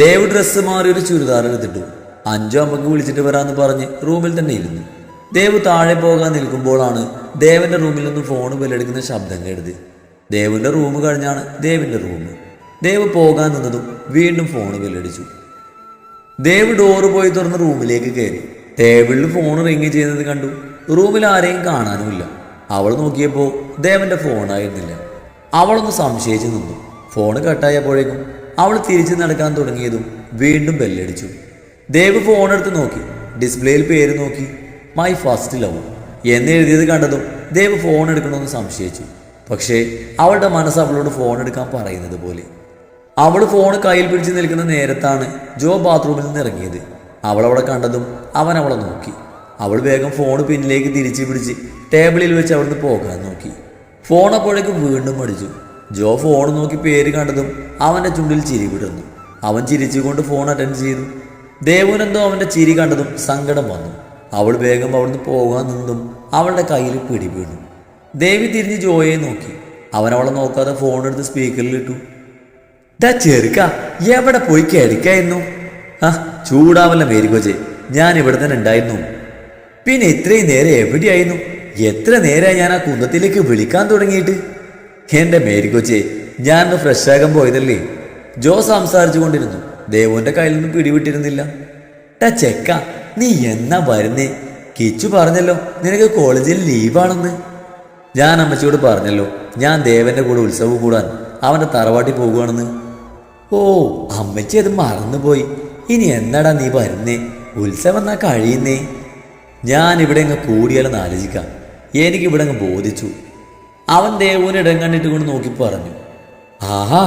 Dev dress മാറി ഒരു ചുരിദാർ എടുത്തിട്ടു. അഞ്ചു അമ്മയ്ക്ക് വിളിച്ചിട്ട് വരാന്ന് പറഞ്ഞ് റൂമിൽ തന്നെ ഇരുന്നു. ദേവ് താഴെ പോകാൻ നിൽക്കുമ്പോഴാണ് ദേവന്റെ റൂമിൽ നിന്ന് ഫോൺ ബെല്ലടിക്കുന്ന ശബ്ദം കേട്ടത്. ദേവിന്റെ റൂം കഴിഞ്ഞാണ് ദേവിന്റെ റൂം ദേവ് പോകാൻ നിന്നതും വീണ്ടും ഫോൺ ബെല്ലടിച്ചു. ദേവ് ഡോറ് പോയി തുറന്ന് റൂമിലേക്ക് കയറി. ടേബിളിൽ ഫോൺ റിങ് ചെയ്യുന്നത് കണ്ടു. റൂമിൽ ആരെയും കാണാനുമില്ല. അവൾ നോക്കിയപ്പോൾ ദേവന്റെ ഫോണായിരുന്നില്ല അവളൊന്ന് സംശയിച്ചു നിന്നു. ഫോൺ കട്ടായപ്പോഴേക്കും അവൾ തിരിച്ചു നടക്കാൻ തുടങ്ങിയതും വീണ്ടും ബെല്ലടിച്ചു. ദേവ് ഫോണെടുത്ത് നോക്കി. ഡിസ്പ്ലേയിൽ പേര് നോക്കി. മൈ ഫസ്റ്റ് ലവ് എന്ന് എഴുതിയത് കണ്ടതും ദേവ് ഫോൺ എടുക്കണമെന്ന് സംശയിച്ചു. പക്ഷേ അവളുടെ മനസ്സ് അവളോട് ഫോൺ എടുക്കാൻ പറയുന്നത് പോലെ. അവൾ ഫോൺ കയ്യിൽ പിടിച്ച് നിൽക്കുന്ന നേരത്താണ് ജോ ബാത്റൂമിൽ നിന്ന് ഇറങ്ങിയത്. അവൾ അവളെ കണ്ടതും അവൻ അവളെ നോക്കി. അവൾ വേഗം ഫോൺ പിന്നിലേക്ക് തിരിച്ചു പിടിച്ച് ടേബിളിൽ വെച്ച് അവിടുന്ന് പോകാൻ നോക്കി. ഫോൺ അപ്പോഴേക്കും വീണ്ടും അടിച്ചു ജോ ഫോൺ നോക്കി പേര് കണ്ടതും അവന്റെ ചുണ്ടിൽ ചിരി വിടുന്നു അവൻ ചിരിച്ചുകൊണ്ട് ഫോൺ അറ്റൻഡ് ചെയ്തു. ദേവുനെന്തോ അവന്റെ ചിരി കണ്ടതും സങ്കടം വന്നു. അവൾ വേഗം അവിടുന്ന് പോകാൻ നിന്നും അവളുടെ കയ്യിൽ പിടി വീണു. ദേവി തിരിഞ്ഞ് ജോയെ നോക്കി. അവൻ അവളെ നോക്കാതെ ഫോൺ എടുത്ത് സ്പീക്കറിൽ ഇട്ടു. ഡാ ചെറുക്ക എവിടെ പോയി കിടക്കായിരുന്നു? ആ ചൂടാവല്ല മേരിക്കോച്ചെ ഞാൻ ഇവിടെ തന്നെ ഉണ്ടായിരുന്നു. പിന്നെ ഇത്രയും നേരം എവിടെയായിരുന്നു? എത്ര നേരമായി ഞാൻ ആ കുന്തത്തിലേക്ക് വിളിക്കാൻ തുടങ്ങിയിട്ട്? എന്റെ മേരിക്കോച്ചെ ഞാനൊന്ന് ഫ്രഷ് ആകാൻ പോയതല്ലേ? ജോ സംസാരിച്ചു കൊണ്ടിരുന്നു ദേവുവിന്റെ കയ്യിൽ നിന്നും പിടിവിട്ടിരുന്നില്ല. ടാ ചെക്ക നീ എന്നാ വരുന്നേ? കിച്ചു പറഞ്ഞല്ലോ നിനക്ക് കോളേജിൽ ലീവാണെന്ന്. ഞാൻ അമ്മച്ചിയോട് പറഞ്ഞല്ലോ ഞാൻ ദേവന്റെ കൂടെ ഉത്സവം കൂടാൻ അവന്റെ തറവാട്ടി പോകുകയാണെന്ന് ഓ അമ്മച്ചി അത് മറന്നുപോയി. ഇനി എന്നാടാ നീ വരുന്നേ? ഉത്സവം എന്നാ കഴിയുന്നേ? ഞാൻ ഇവിടെ അങ്ങ് കൂടിയാലെന്ന് ആലോചിക്കാം. എനിക്ക് ഇവിടെ അങ്ങ് ബോധിച്ചു. അവൻ ദേവുവിനെ ഇടം കണ്ടിട്ട് കൊണ്ട് നോക്കി പറഞ്ഞു. ആഹാ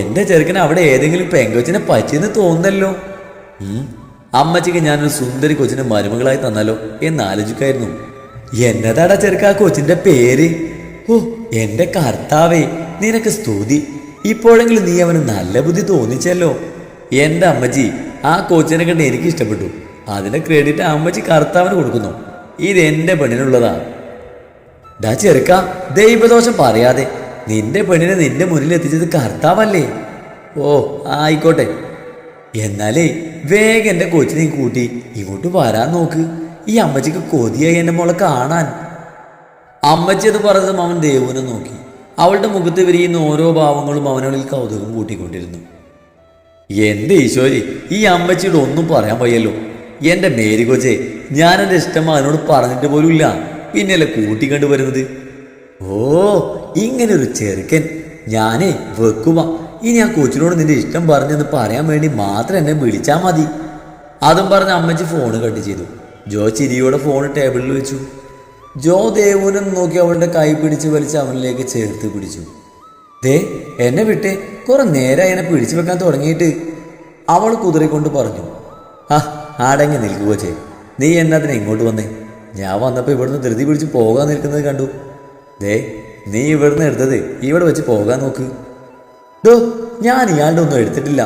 എന്റെ ചെറുക്കന് അവിടെ ഏതെങ്കിലും പെങ്കൊച്ചിനെ പറ്റിയെന്ന് തോന്നുന്നല്ലോ. അമ്മച്ചിക്ക് ഞാനൊരു സുന്ദരി കൊച്ചിനെ മരുമകളായി തന്നാലോ എന്ന് ആലോചിക്കായിരുന്നു. എന്നതാടാ ചെറുക്ക ആ കൊച്ചിന്റെ പേര്? ഓ എന്റെ കർത്താവേ നിനക്ക് സ്തുതി. ഇപ്പോഴെങ്കിലും നീ അവന് നല്ല ബുദ്ധി തോന്നിച്ചല്ലോ. എന്റെ അമ്മച്ചി ആ കൊച്ചിനെ കണ്ട് എനിക്ക് ഇഷ്ടപ്പെട്ടു. അതിന്റെ ക്രെഡിറ്റ് അമ്മച്ചി കർത്താവിന് കൊടുക്കുന്നു. ഇത് എന്റെ പെണ്ണിനുള്ളതാ. ഡാ ചെറുക്ക ദൈവദോഷം പറയാതെ. നിന്റെ പെണ്ണിനെ നിന്റെ മുന്നിൽ എത്തിച്ചത് കർത്താവല്ലേ? ഓ ആയിക്കോട്ടെ. എന്നാലേ വേഗം എന്റെ കൊച്ചിനെയും കൂട്ടി ഇങ്ങോട്ട് വരാൻ നോക്ക്. ഈ അമ്മച്ചിക്ക് കൊതിയായി എന്റെ മോളെ കാണാൻ. അമ്മച്ചി അത് പറഞ്ഞതും അവൻ ദേവുവിനെ നോക്കി. അവളുടെ മുഖത്ത് വിരിയുന്ന ഓരോ ഭാവങ്ങളും അവനുള്ളിൽ കൗതുകം കൂട്ടിക്കൊണ്ടിരുന്നു. എന്റെ ഈശോരി ഈ അമ്മച്ചിയുടെ ഒന്നും പറയാൻ വയ്യല്ലോ. എന്റെ മേരി കൊച്ചേ ഞാൻ എന്റെ ഇഷ്ടം അവനോട് പറഞ്ഞിട്ട് പോലുമില്ല. പിന്നെയല്ലേ കൂട്ടിക്കണ്ടു വരുന്നത്? ഓ ഇങ്ങനെ ഒരു ചെറുക്കൻ. ഞാനേ വെക്കുമ. ഇനി ആ കൊച്ചിനോട് നിന്റെ ഇഷ്ടം പറഞ്ഞെന്ന് പറയാൻ വേണ്ടി മാത്രം എന്നെ വിളിച്ചാൽ മതി. അതും പറഞ്ഞ് അമ്മച്ചി ഫോൺ കട്ട് ചെയ്തു. ജോ ചിരിയോടെ ഫോൺ ടേബിളിൽ വെച്ചു. ജോ ദേവുനും നോക്കി അവളുടെ കൈ പിടിച്ച് വലിച്ച് അവനിലേക്ക് ചേർത്ത് പിടിച്ചു. ദേ എന്നെ വിട്ടേ. കുറെ നേരമായി എന്നെ പിടിച്ചു വെക്കാൻ തുടങ്ങിയിട്ട്. അവൾ കുതിരക്കൊണ്ട് പറഞ്ഞു. ആ ആടങ്ങി നിൽക്കുക ചേ. നീ എന്നതിനെ ഇങ്ങോട്ട് വന്നേ? ഞാൻ വന്നപ്പോൾ ഇവിടുന്ന് ധൃതി പിടിച്ച് പോകാൻ നിൽക്കുന്നത് കണ്ടു. ദേ നീ ഇവിടുന്ന് എടുത്തത് ഇവിടെ വെച്ച് പോകാൻ നോക്ക്. ഡോ ഞാൻ ഇയാളുടെ ഒന്നും എടുത്തിട്ടില്ല.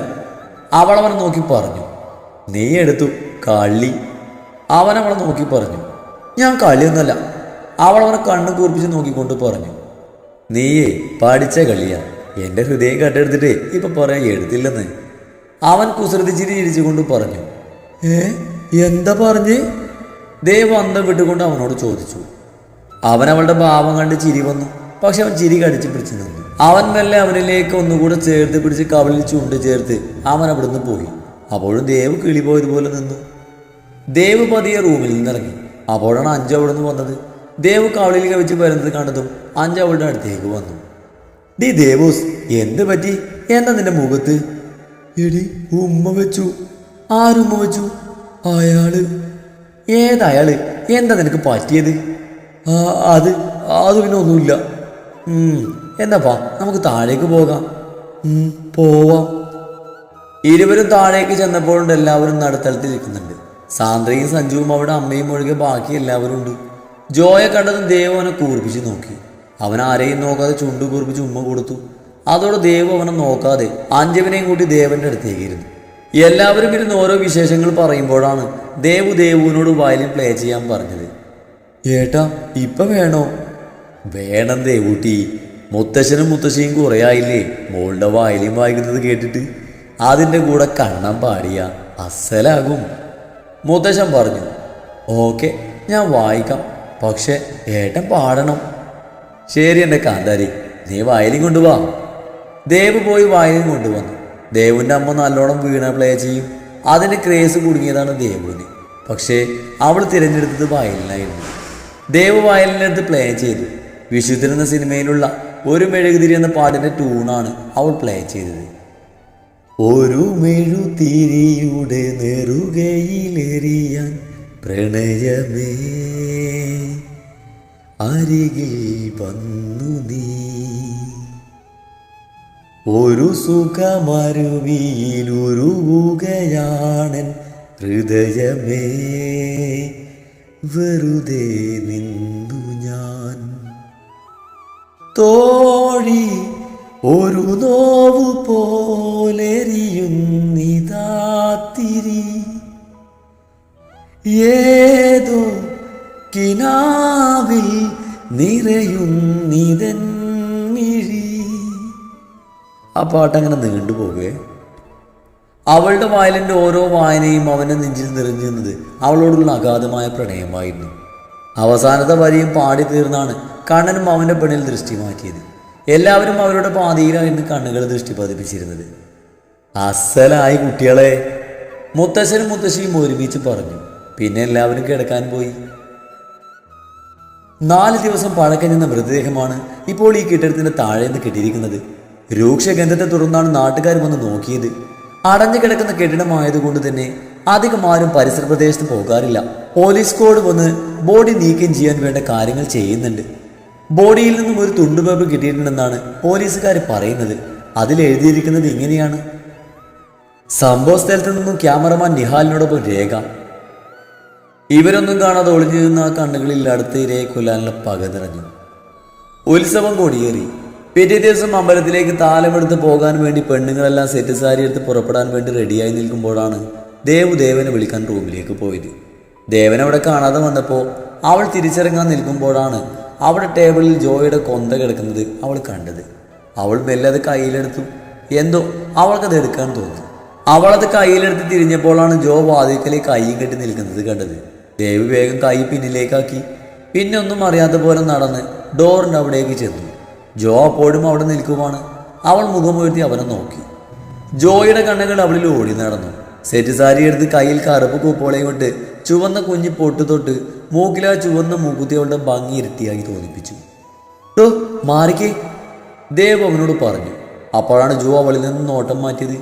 അവളവനെ നോക്കി പറഞ്ഞു. നീ എടുത്തു കള്ളി. അവനവളെ നോക്കി പറഞ്ഞു. ഞാൻ കളിയൊന്നുമല്ല അവളവനെ കണ്ണു കൂർപ്പിച്ച് നോക്കിക്കൊണ്ട് പറഞ്ഞു. നീയേ പഠിച്ച കളിയാ എന്റെ ഹൃദയം കട്ടെടുത്തിട്ടേ ഇപ്പൊ പറയാൻ എടുത്തില്ലെന്ന്. അവൻ കുസൃതി ചിരി ചിരിച്ചുകൊണ്ട് പറഞ്ഞു. ഏ എന്താ പറഞ്ഞ്? ദേവ് അന്തം വിട്ടുകൊണ്ട് അവനോട് ചോദിച്ചു. അവൻ അവളുടെ ഭാവം കണ്ട് ചിരി വന്നു. പക്ഷെ അവൻ ചിരി കടിച്ചു പിടിച്ചു നിന്നു. അവൻ മെല്ലെ അവനിലേക്ക് ഒന്നുകൂടെ ചേർത്ത് പിടിച്ച് കവളിൽ ചുണ്ട് ചേർത്ത് അവൻ അവിടുന്ന് പോയി. അപ്പോഴും ദേവ് കിളി പോയതുപോലെ നിന്നു. ദേവ് പതിയെ റൂമിൽ നിന്നിറങ്ങി. അപ്പോഴാണ് അഞ്ചു അവിടുന്ന് വന്നത്. ദേവ് കവളിൽ കവിച്ച് വരുന്നത് കണ്ടതും അഞ്ചു അവളുടെ അടുത്തേക്ക് വന്നു. ഡി ദേവോസ് എന്ത് പറ്റി? എന്താ നിന്റെ മുഖത്ത്? എടി ഉമ്മ വെച്ചു. ആരുമ്മ വെച്ചു? അയാൾ ഏതയാൾ എന്താ നിനക്ക് പറ്റിയത്? അത് അത് പിന്നെ ഒന്നുമില്ല. ഉം, എന്നാ വാ നമുക്ക് താഴേക്ക് പോകാം. പോവാം. ഇരുവരും താഴേക്ക് ചെന്നപ്പോഴുണ്ട് എല്ലാവരും നടുത്തളത്തിൽ ഇരിക്കുന്നുണ്ട്. സാന്ദ്രയും സഞ്ജുവും അവിടെ അമ്മയും ഒഴികെ ബാക്കി എല്ലാവരും ഉണ്ട്. ജോയെ കണ്ടതും ദേവ് അവനെ കൂർപ്പിച്ച് നോക്കി. അവൻ ആരെയും നോക്കാതെ ചുണ്ടു കൂർപ്പിച്ച് ഉമ്മ കൊടുത്തു. അതോടെ ദേവ് അവനെ നോക്കാതെ അഞ്ജവിനെയും കൂട്ടി ദേവന്റെ അടുത്തേക്ക് ഇരുന്നു. എല്ലാവരും ഇരുന്ന് ഓരോ വിശേഷങ്ങൾ പറയുമ്പോഴാണ് ദേവു ദേവുവിനോട് വയലിൻ പ്ലേ ചെയ്യാൻ പറഞ്ഞത്. ഏട്ടാ ഇപ്പൊ വേണോ? വേണം ദേവൂട്ടി. മുത്തശ്ശനും മുത്തശ്ശിയും കുറേ ആയില്ലേ? മോളുടെ വയലിൻ വായിക്കുന്നത് കേട്ടിട്ട്. അതിന്റെ കൂടെ കണ്ണം പാടിയ അസലാകും. മുത്തശ്ശൻ പറഞ്ഞു ഓക്കെ ഞാൻ വായിക്കാം. പക്ഷെ ഏട്ടൻ പാടണം. ശരി എന്റെ കാന്താരി നീ വയലിൻ കൊണ്ടുവാ. ദേവ് പോയി വയലിൻ കൊണ്ടുവന്നു. ദേവിന്റെ അമ്മ നല്ലോണം വീണ പ്ലേ ചെയ്യും. അതിന് ക്രേസ് കുടുങ്ങിയതാണ് ദേവുവിന്. പക്ഷേ അവൾ തിരഞ്ഞെടുത്തത് വയലിനായിരുന്നു. ദേവ് വയലിനടുത്ത് പ്ലേ ചെയ്തു. വിശുദ്ധൻ എന്ന സിനിമയിലുള്ള ഒരു മെഴുകുതിരി എന്ന പാട്ടിന്റെ ട്യൂണാണ് അവൾ പ്ലേ ചെയ്തത്. ഒരു മെഴുതിരിയുടെ നെറുകയിലെറിയാൻ പ്രണയമേ അരികിൽ വന്നു നീ. ഒരു സുഖമരുവിയിലുരുകയാണൻ ഹൃദയമേ വെറുതെ നിന്നു ഞാൻ. തോഴി ഒരു നോവു പോലെരിയുന്നിതാത്തിരി ഏതോ കിനാവിൽ നിറയുന്നിതൻ ആ പാട്ടങ്ങനെ നീണ്ടുപോകേ അവളുടെ വയലിന്റെ ഓരോ വായനയും അവനെ നെഞ്ചിൽ നിറഞ്ഞു നിന്നത് അവളോടുള്ള അഗാധമായ പ്രണയമായിരുന്നു. അവസാനത്തെ വരിയും പാടി തീർന്നാണ് കണ്ണനും അവന്റെ പെണ്ണിൽ ദൃഷ്ടി മാറ്റിയത്. എല്ലാവരും അവരുടെ പാതിയിലായിരുന്നു കണ്ണുകൾ ദൃഷ്ടി പതിപ്പിച്ചിരുന്നത്. അസലായി കുട്ടികളെ മുത്തശ്ശനും മുത്തശ്ശിയും ഒരുമിച്ച് പറഞ്ഞു. പിന്നെ എല്ലാവരും കിടക്കാൻ പോയി. നാല് ദിവസം പഴക്കഞ്ഞെന്ന മൃതദേഹമാണ് ഇപ്പോൾ ഈ കെട്ടിടത്തിന്റെ താഴെ നിന്ന് കെട്ടിയിരിക്കുന്നത്. രൂക്ഷഗന്ധത്തെ തുടർന്നാണ് നാട്ടുകാർ വന്ന് നോക്കിയത്. അടഞ്ഞു കിടക്കുന്ന കെട്ടിടമായതുകൊണ്ട് തന്നെ അധികം ആരും പരിസര പ്രദേശത്ത് പോകാറില്ല. പോലീസ് കോഡ് വന്ന് ബോഡി നീക്കം ചെയ്യാൻ വേണ്ട കാര്യങ്ങൾ ചെയ്യുന്നുണ്ട്. ബോഡിയിൽ നിന്നും ഒരു തുണ്ടുപേപ്പ് കിട്ടിയിട്ടുണ്ടെന്നാണ് പോലീസുകാർ പറയുന്നത്. അതിൽ എഴുതിയിരിക്കുന്നത് ഇങ്ങനെയാണ്. സംഭവ സ്ഥലത്ത് നിന്നും ക്യാമറമാൻ നിഹാലിനോടൊപ്പം രേഖ. ഇവരൊന്നും കാണാതെ ഒളിഞ്ഞു നിന്ന ആ കണ്ണുകളിൽ അടുത്ത ഇരയെ കൊല്ലാനുള്ള ഉത്സവം കൊടിയേറി. പിറ്റേ ദിവസം അമ്പലത്തിലേക്ക് താലമെടുത്ത് പോകാൻ വേണ്ടി പെണ്ണുങ്ങളെല്ലാം സെറ്റ് സാരി എടുത്ത് പുറപ്പെടാൻ വേണ്ടി റെഡിയായി നിൽക്കുമ്പോഴാണ് ദേവു ദേവനെ വിളിക്കാൻ റൂമിലേക്ക് പോയത്. ദേവൻ അവിടെ കാണാതെ വന്നപ്പോൾ അവൾ തിരിച്ചിറങ്ങാൻ നിൽക്കുമ്പോഴാണ് അവിടെ ടേബിളിൽ ജോയുടെ കൊന്ത കിടക്കുന്നത് അവൾ കണ്ടത്. അവൾ മെല്ലെ അത് കയ്യിലെടുത്തു. എന്തോ അവൾക്കത് എടുക്കാൻ തോന്നി. അവളത് കയ്യിലെടുത്ത് തിരിഞ്ഞപ്പോഴാണ് ജോ വാതിക്കലെ കൈയും കെട്ടി നിൽക്കുന്നത് കണ്ടത്. ദേവി വേഗം കൈ പിന്നിലേക്കാക്കി. പിന്നെ ഒന്നും അറിയാത്ത പോലെ നടന്ന് ഡോറിന്റെ അവിടേക്ക് ചെന്നു. ജോ അപ്പോഴും അവിടെ നിൽക്കുവാണ്. അവൾ മുഖമുയർത്തി അവനെ നോക്കി. ജോയുടെ കണ്ണുകൾ അവളിൽ ഓടി നടന്നു. സെറ്റ് സാരി എടുത്ത് കയ്യിൽ കറുപ്പ് കൂപ്പോളയും ഇട്ട് ചുവന്ന കുഞ്ഞി പൊട്ട് തൊട്ട് മൂക്കിലാ ചുവന്ന മൂക്കുത്തി അവളുടെ ഭംഗി ഇരട്ടിയായി തോന്നിപ്പിച്ചു. ഡോ മാറിക്കേ. ദേവ് അവനോട് പറഞ്ഞു. അപ്പോഴാണ് ജോ അവളിൽ നിന്ന് നോട്ടം മാറ്റിയത്.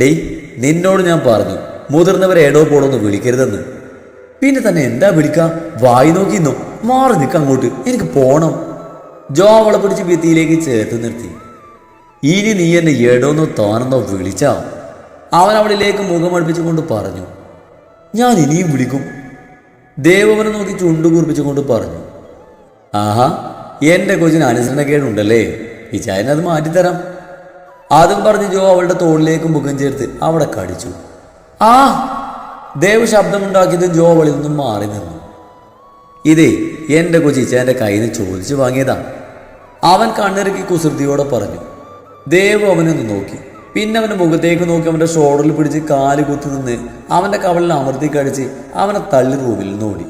ഡേയ് നിന്നോട് ഞാൻ പറഞ്ഞു. മുതിർന്നവരെ ഏടോ പോടൊന്ന് വിളിക്കരുതെന്ന്. പിന്നെ തന്നെ എന്താ വിളിക്കാം? വായി നോക്കിന്നോ മാറി നിൽക്കാം അങ്ങോട്ട്. എനിക്ക് പോണം. ജോ അവളെ പിടിച്ച് ഭിത്തിയിലേക്ക് ചേർത്ത് നിർത്തി. ഇനി നീ എന്നെ ഏടോന്നോ താനെന്നോ വിളിച്ചാ? അവൻ അവളിലേക്ക് മുഖമടുപ്പിച്ചുകൊണ്ട് പറഞ്ഞു ഞാൻ ഇനിയും വിളിക്കും. ദേവവനെ നോക്കി ചുണ്ടു കുറിപ്പിച്ചുകൊണ്ട് പറഞ്ഞു ആഹാ എന്റെ കൊച്ചിന് അനുസരണക്കേടുണ്ടല്ലേ വിചാരിനെ അത് മാറ്റിത്തരാം. അതും പറഞ്ഞ് ജോ അവളുടെ തോളിലേക്ക് മുഖം ചേർത്ത് അവിടെ കടിച്ചു. ആ! ദേവ് ശബ്ദമുണ്ടാക്കിയത് ജോ അവളിൽ നിന്നും മാറി നിന്നു. ഇതേ എന്റെ കൊച്ചിച്ച എന്റെ കയ്യിൽ നിന്ന് ചോദിച്ചു വാങ്ങിയതാ. അവൻ കണ്ണിറുക്കി കുസൃതിയോടെ പറഞ്ഞു ദേവ് അവനൊന്ന് നോക്കി. പിന്നെ അവന്റെ മുഖത്തേക്ക് നോക്കി അവന്റെ ഷോൾഡറിൽ പിടിച്ച് കാൽ കുത്തി നിന്ന് അവന്റെ കവളിൽ അമർത്തി കഴിച്ച് അവനെ തള്ളി റൂമിൽ നിന്ന് ഓടി.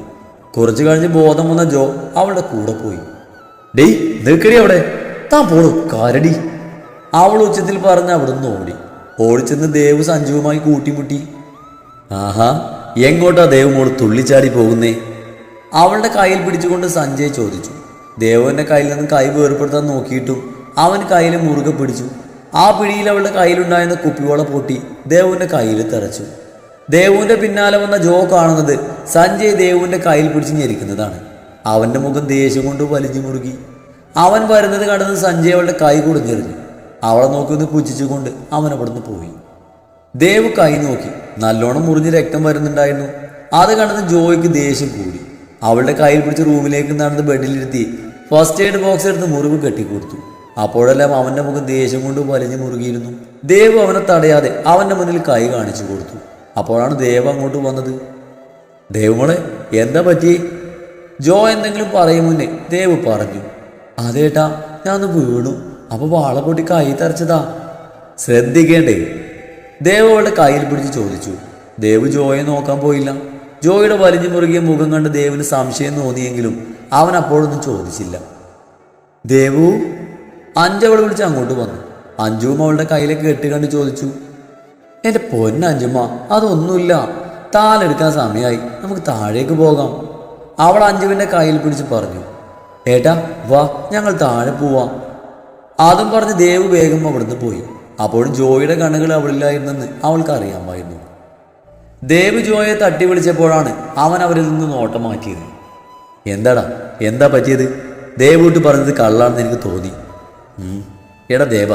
കുറച്ചു കഴിഞ്ഞ് ബോധം വന്ന ജോ അവളുടെ കൂടെ പോയി. ഡേയ് നിൽക്കടി അവിടെ. താൻ പോളൂ കാരടി. അവൾ ഉച്ചത്തിൽ പറഞ്ഞ് അവിടുന്ന് ഓടി. ഓടിച്ചെന്ന് ദേവ് സഞ്ജുവുമായി കൂട്ടിമുട്ടി. ആഹാ എങ്ങോട്ടാ ദേവ് മോൾ തുള്ളിച്ചാടി പോകുന്നേ? അവളുടെ കയ്യിൽ പിടിച്ചുകൊണ്ട് സഞ്ജയ് ചോദിച്ചു. ദേവന്റെ കയ്യിൽ നിന്ന് കൈ വേർപ്പെടുത്താൻ നോക്കിയിട്ടും അവൻ കയ്യിൽ മുറുകെ പിടിച്ചു. ആ പിടിയിൽ അവളുടെ കയ്യിലുണ്ടായിരുന്ന കുപ്പിവള പൊട്ടി ദേവുവിന്റെ കയ്യിൽ തെറച്ചു. ദേവുവിന്റെ പിന്നാലെ വന്ന ജോ കാണുന്നത് സഞ്ജയ് ദേവുവിന്റെ കയ്യിൽ പിടിച്ച് ഞെരിക്കുന്നതാണ്. അവന്റെ മുഖം ദേഷ്യം കൊണ്ട് വലിഞ്ഞു മുറുകി. അവൻ വരുന്നത് കടന്ന് സഞ്ജയ് അവളുടെ കൈ കൊടുത്തെറിഞ്ഞു അവളെ നോക്കി ഒന്ന് പുച്ഛിച്ചുകൊണ്ട് അവൻ അവിടുന്ന് പോയി. ദേവ് കൈ നോക്കി. നല്ലോണം മുറിഞ്ഞ് രക്തം വരുന്നുണ്ടായിരുന്നു. അത് കണ്ടത് ജോയ്ക്ക് ദേഷ്യം കൂടി. അവളുടെ കയ്യിൽ പിടിച്ച് റൂമിലേക്ക് നടന്ന് ബെഡിലിരുത്തി ഫസ്റ്റ് എയ്ഡ് ബോക്സ് എടുത്ത് മുറിവ് കെട്ടിക്കൊടുത്തു അപ്പോഴെല്ലാം അവന്റെ മുഖം ദേഷ്യം കൊണ്ട് വലിഞ്ഞു മുറുകിയിരുന്നു. ദേവ് അവനെ തടയാതെ അവന്റെ മുന്നിൽ കൈ കാണിച്ചു കൊടുത്തു. അപ്പോഴാണ് ദേവ് അങ്ങോട്ട് വന്നത്. ദേവുമോളെ എന്താ പറ്റി? ജോ എന്തെങ്കിലും പറയും മുന്നേ ദേവ് പറഞ്ഞു. അതേട്ടാ ഞാൻ ഒന്ന് വീണു. അപ്പൊ വാള പൊട്ടി കൈ തറച്ചതാ. ശ്രദ്ധിക്കേണ്ടേ? ദേവ് അവളുടെ കയ്യിൽ പിടിച്ച് ചോദിച്ചു. ദേവ് ജോയെ നോക്കാൻ പോയില്ല. ജോയുടെ വലിഞ്ഞു മുറുകിയ മുഖം കണ്ട് ദേവിന് സംശയം തോന്നിയെങ്കിലും അവൻ അപ്പോഴൊന്നും ചോദിച്ചില്ല. ദേവു അഞ്ചു അവളെ വിളിച്ച് അങ്ങോട്ട് വന്നു. അഞ്ചുവും അവളുടെ കയ്യിലേക്ക് കെട്ടി കണ്ട് ചോദിച്ചു എന്റെ പൊന്നഞ്ചുമ്മ അതൊന്നുമില്ല. താലെടുക്കാൻ സമയമായി നമുക്ക് താഴേക്ക് പോകാം. അവൾ അഞ്ജുവിന്റെ കയ്യിൽ പിടിച്ച് പറഞ്ഞു ഏട്ടാ വാ ഞങ്ങൾ താഴെ പോവാം. അതും പറഞ്ഞ് ദേവ് വേഗം അവിടുന്ന് പോയി. അപ്പോഴും ജോയിയുടെ കണ്ണുകൾ അവളില്ലായിരുന്നെന്ന് അവൾക്ക് അറിയാമായിരുന്നു ദേവ് ജോയെ തട്ടി വിളിച്ചപ്പോഴാണ് അവൻ അവരിൽ നിന്ന് നോട്ടം എന്താടാ? എന്താ പറ്റിയത്? ദേവൂട്ട് പറഞ്ഞത് കള്ളാണെന്ന് എനിക്ക് തോന്നി. എടാ ദേവ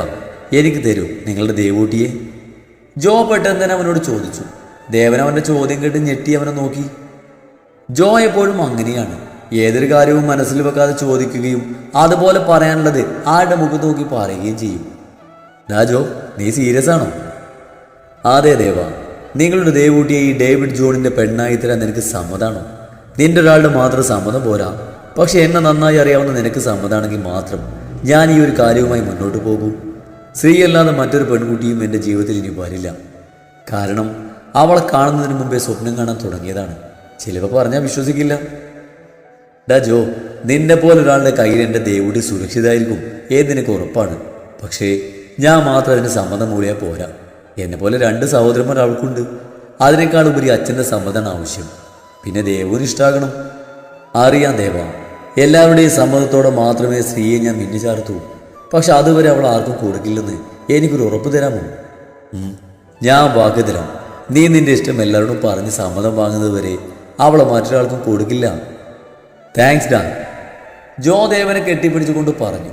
എനിക്ക് തരൂ നിങ്ങളുടെ ദേവൂട്ടിയെ. ജോ പെട്ടെന്ന് തന്നെ അവനോട് ചോദിച്ചു. ദേവൻ അവന്റെ ചോദ്യം കേട്ട് ഞെട്ടി അവനെ നോക്കി. ജോ എപ്പോഴും അങ്ങനെയാണ്. ഏതൊരു കാര്യവും മനസ്സിൽ വെക്കാതെ ചോദിക്കുകയും അതുപോലെ പറയാനുള്ളത് ആരുടെ മുഖത്ത് നോക്കി പറയുകയും ചെയ്യും. രാജോ നീ സീരിയസ് ആണോ? അതെ ദേവ. നിങ്ങളുടെ ദേവൂട്ടിയെ ഈ ഡേവിഡ് ജോണിന്റെ പെണ്ണായി തരാൻ നിനക്ക് സമ്മതാണോ? നിന്റെ ഒരാളുടെ മാത്രം സമ്മതം പോരാ. പക്ഷെ എന്നെ നന്നായി അറിയാവുന്ന നിനക്ക് സമ്മതാണെങ്കിൽ മാത്രം ഞാൻ ഈ ഒരു കാര്യവുമായി മുന്നോട്ട് പോകൂ. സ്ത്രീയല്ലാതെ മറ്റൊരു പെൺകുട്ടിയും എന്റെ ജീവിതത്തിൽ ഇനി വരില്ല. കാരണം അവളെ കാണുന്നതിന് മുമ്പേ സ്വപ്നം കാണാൻ തുടങ്ങിയതാണ്. ചിലപ്പോൾ പറഞ്ഞാൽ വിശ്വസിക്കില്ല. ഡാ ജോ നിന്നെ പോലെ ഒരാളുടെ കയ്യിൽ എന്റെ ദേവുടി സുരക്ഷിതമായിരിക്കും ഏത് നിനക്ക് ഉറപ്പാണ്? പക്ഷേ ഞാൻ മാത്രം അതിന് സമ്മതം മൂളിയാൽ പോരാ. എന്നെ പോലെ രണ്ട് സഹോദരന്മാർ അവൾക്കുണ്ട് അതിനേക്കാൾ ഉപരി അച്ഛന്റെ സമ്മതമാണ് ആവശ്യം. പിന്നെ ദേവുവിന് ഇഷ്ടാകണം. അറിയാം ദേവ എല്ലാവരുടെയും സമ്മതത്തോടെ മാത്രമേ സ്ത്രീയെ ഞാൻ മിന്നു ചാർത്തു. പക്ഷെ അതുവരെ അവൾ ആർക്കും കൊടുക്കില്ലെന്ന് എനിക്കൊരു ഉറപ്പ് തരാമോ? ഞാൻ വാക്ക് തരാം. നീ നിന്റെ ഇഷ്ടം എല്ലാവരോടും പറഞ്ഞ് സമ്മതം വാങ്ങുന്നത് വരെ അവളെ മറ്റൊരാൾക്കും കൊടുക്കില്ല. താങ്ക്സ് ഡാ. ജോ ദേവനെ കെട്ടിപ്പിടിച്ചുകൊണ്ട് പറഞ്ഞു.